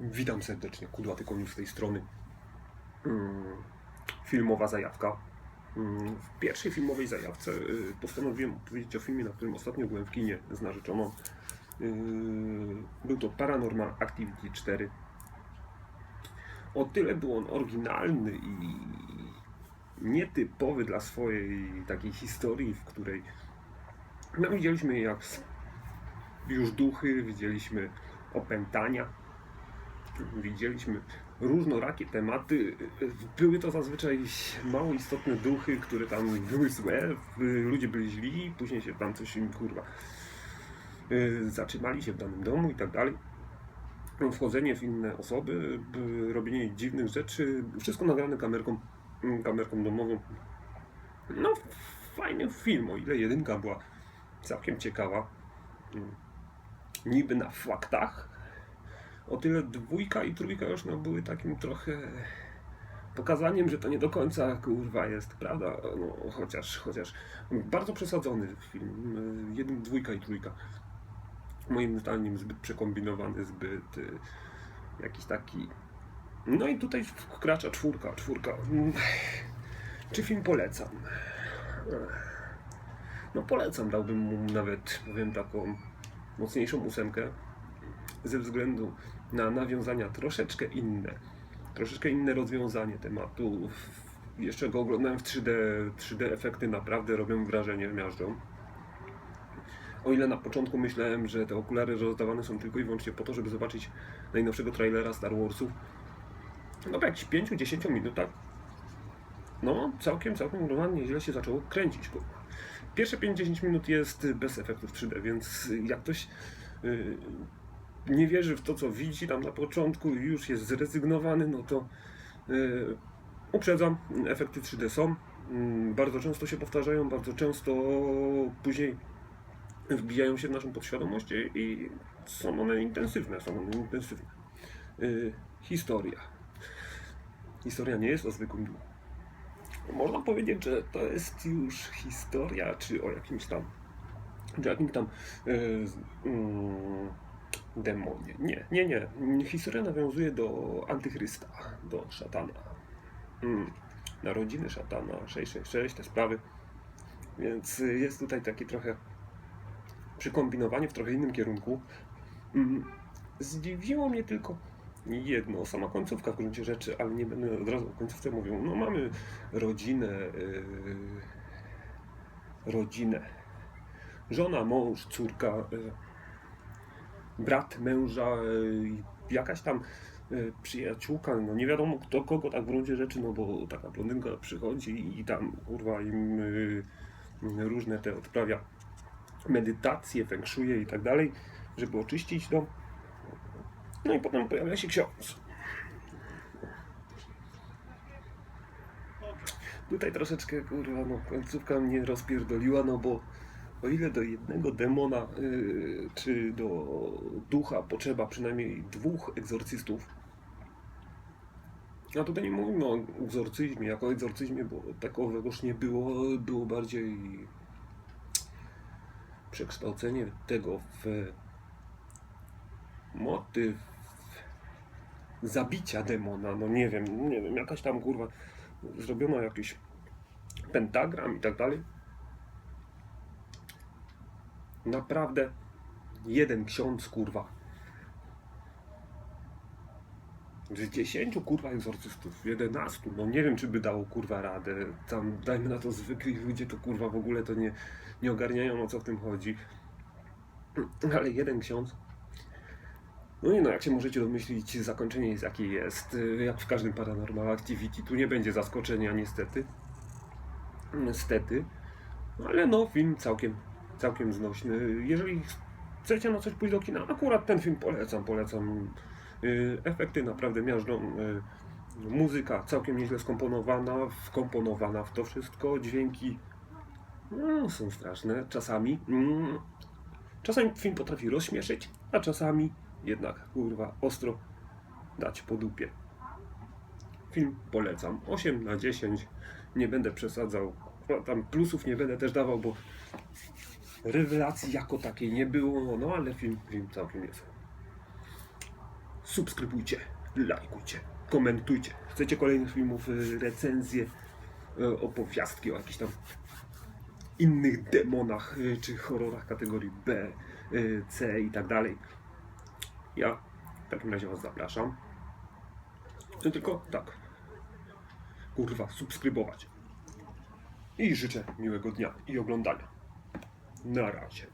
Witam serdecznie, Kudłaty Koniusz z tej strony. Mm, Filmowa zajawka. Mm, W pierwszej filmowej zajawce y, postanowiłem opowiedzieć o filmie, na którym ostatnio byłem w kinie z narzeczoną. Y, Był to Paranormal Activity 4. O tyle był on oryginalny i nietypowy dla swojej takiej historii, w której no, widzieliśmy jak już duchy, widzieliśmy opętania, widzieliśmy różnorakie tematy. Były to zazwyczaj mało istotne duchy, które tam były złe, ludzie byli źli, później się tam coś im kurwa y, zatrzymali się w danym domu i tak dalej. Wchodzenie w inne osoby, robienie dziwnych rzeczy, wszystko nagrane kamerką, kamerką domową. No, fajny film, o ile jedynka była całkiem ciekawa. Niby na faktach, o tyle dwójka i trójka już no, były takim trochę pokazaniem, że to nie do końca kurwa jest, prawda? No, chociaż, chociaż bardzo przesadzony film. Jeden, dwójka i trójka. Moim zdaniem zbyt przekombinowany, zbyt y, jakiś taki. No i tutaj wkracza czwórka, czwórka. Czy film polecam? No polecam, dałbym mu nawet, powiem taką mocniejszą ósemkę ze względu na nawiązania troszeczkę inne, troszeczkę inne rozwiązanie tematu. Jeszcze go oglądałem w 3D, 3D efekty naprawdę robią wrażenie, miażdżą. O ile na początku myślałem, że te okulary rozdawane są tylko i wyłącznie po to, żeby zobaczyć najnowszego trailera Star Warsów, no po jakichś 5-10 minutach, no całkiem, całkiem normalnie źle się zaczęło kręcić. Bo pierwsze 5-10 minut jest bez efektów 3D, więc jak ktoś yy, nie wierzy w to, co widzi tam na początku i już jest zrezygnowany, no to yy, uprzedzam, efekty 3D są. Yy, bardzo często się powtarzają, bardzo często później wbijają się w naszą podświadomość i, są one intensywne, są one intensywne. Yy, historia. Historia nie jest o zwykłym. Można powiedzieć, że to jest już historia, czy o jakimś tam, czy jakimś tam yy, mm, demonie. Nie, nie, nie. Historia nawiązuje do antychrysta, do szatana. Mm. Narodziny szatana, 666, te sprawy. Więc jest tutaj takie trochę przykombinowanie w trochę innym kierunku. Mm. Zdziwiło mnie tylko jedno, sama końcówka w gruncie rzeczy, ale nie będę od razu o końcówce mówił. No mamy rodzinę, yy, rodzinę. Żona, mąż, córka, yy, brat męża, yy, jakaś tam yy, przyjaciółka, no nie wiadomo kto kogo tak w gruncie rzeczy, no bo taka blondynka przychodzi i tam kurwa im yy, różne te odprawia medytacje, fengszuje i tak dalej, żeby oczyścić dom. No i potem pojawia się ksiądz. Tutaj troszeczkę, kurwa, no końcówka mnie rozpierdoliła, no bo o ile do jednego demona, yy, czy do ducha potrzeba przynajmniej dwóch egzorcystów, a tutaj nie mówimy o egzorcyzmie, jako egzorcyzmie, bo takowegoż nie było, było bardziej przekształcenie tego w motyw zabicia demona, no nie wiem, nie wiem, jakaś tam kurwa zrobiono jakiś pentagram i tak dalej. Naprawdę jeden ksiądz kurwa. Z dziesięciu kurwa egzorcystów, 11, no nie wiem czy by dało kurwa radę, tam dajmy na to zwykli ludzie to kurwa w ogóle to nie, nie ogarniają o co w tym chodzi, ale jeden ksiądz. No nie no, jak się możecie domyślić, zakończenie jest jakie jest, jak w każdym Paranormal Activity, tu nie będzie zaskoczenia niestety, niestety, ale no film całkiem, całkiem znośny, jeżeli chcecie na coś pójść do kina, akurat ten film polecam, polecam, Y, efekty naprawdę miażdżą, y, muzyka całkiem nieźle skomponowana, wkomponowana w to wszystko, dźwięki no, są straszne czasami, mm, czasami film potrafi rozśmieszyć, a czasami jednak, kurwa, ostro dać po dupie. Film polecam. 8 na 10. Nie będę przesadzał. No, Tam plusów nie będę też dawał, bo rewelacji jako takiej nie było. No ale film, film całkiem jest subskrybujcie, lajkujcie, komentujcie. Chcecie kolejnych filmów, y, recenzje, y, opowiastki o jakichś tam innych demonach y, czy horrorach kategorii B, C i tak dalej. Ja w takim razie Was zapraszam. No tylko tak. Kurwa, subskrybować. I życzę miłego dnia i oglądania. Na razie.